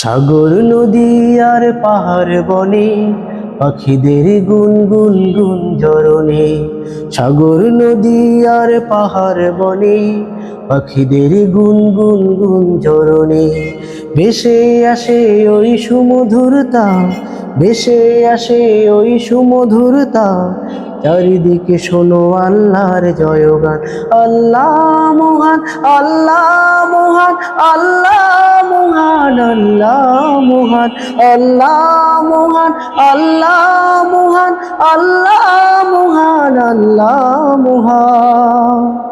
সাগর নদী আর পাহাড় বনে, পাখিদের গুন গুন গুন জরনে সাগর নদী আর পাহাড় বনে, পাখিদের গুন গুন গুন জরনে ভেসে আসে ওই সুমধুরতা ভেসে আসে ওই সুমধুরতা চারিদিকে শোনো আল্লাহর জয়গান। আল্লাহ মহান আল্লাহ মহান, আল্লাহ আল্লাহ মহান আল্লাহ মহান আল্লাহ মহান আল্লাহ মহান আল্লাহ মহান।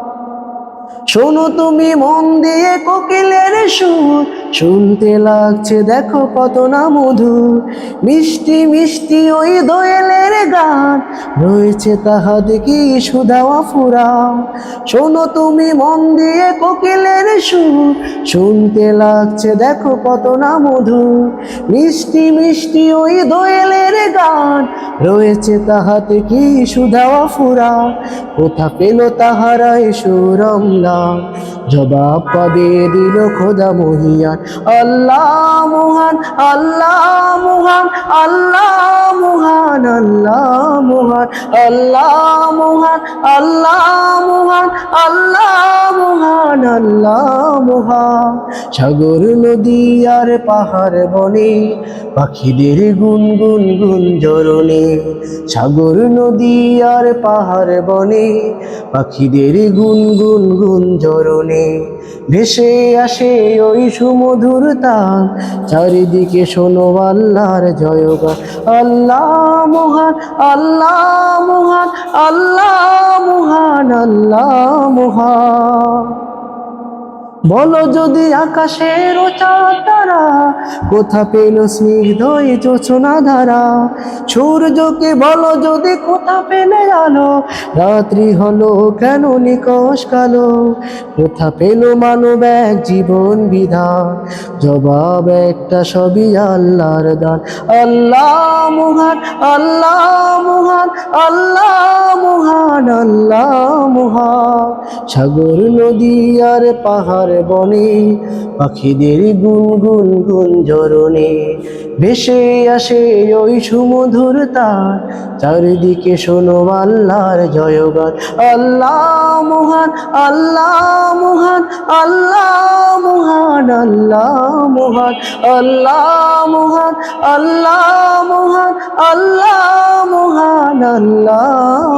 শোনো তুমি মন দিয়ে কোকিলের সুর। শুনতে লাগছে, দেখো কত না মধু মিষ্টি মিষ্টি ওই দোয়েলের গান। রয়েছে তাহাতে কি সুধাওয়া ফুরা শোনো তুমি মন দিয়ে কোকিলের সুর। শুনতে লাগছে, দেখো কত না মধু মিষ্টি মিষ্টি ওই দোয়েলের গান। রয়েছে তাহাতে কি সুধাওয়া ফুরা কোথা পেল তাহারাই সুরমলা love. জবাব পাবে দিল খোদা মহিয়ান আল্লাহ মহান আল্লাহ মহান আল্লাহ মহান আল্লাহ মহান আল্লাহ মহান আল্লাহ মহান আল্লাহ মহান আল্লাহ মহান। সাগর নদী আর পাহাড় বনে, পাখিদের গুন গুন জরনে সাগর নদী আর পাহাড় বনে, পাখিদের গুন গুন গুন জরনে ভেসে আসে ওই সুমধুর তান চারিদিকে শোনো আল্লাহর জয়গান আল্লাহ মহান আল্লাহ মহান আল্লাহ মহান আল্লাহ মহান। বলো যদি আকাশের ও চাঁদ তারা কোথা পেল স্নিগ্ধ এই যোচনা ধারা সূর্যকে বলো যদি কোথা পেলে আলো? রাত্রি হলো কেন নিকশ কালো? কোথা পেল মানব এক জীবন বিধান? জবাব একটা সবই আল্লাহর দান। আল্লাহ মহান আল্লাহ মহান আল্লাহ মহান, আল্লাহ সাগর, নদী আর পাহাড় বনে পাখিদের গুনগুন গুন ঝরণে ভেসে আসে ওই সুমধুর তার। চারিদিকে শোনো আল্লাহর জয়গান। আল্লাহ মহান আল্লাহ মহান আল্লাহ মহান আল্লাহ মহান আল্লাহ মহান আল্লাহ মহান আল্লাহ মহান, আল্লাহ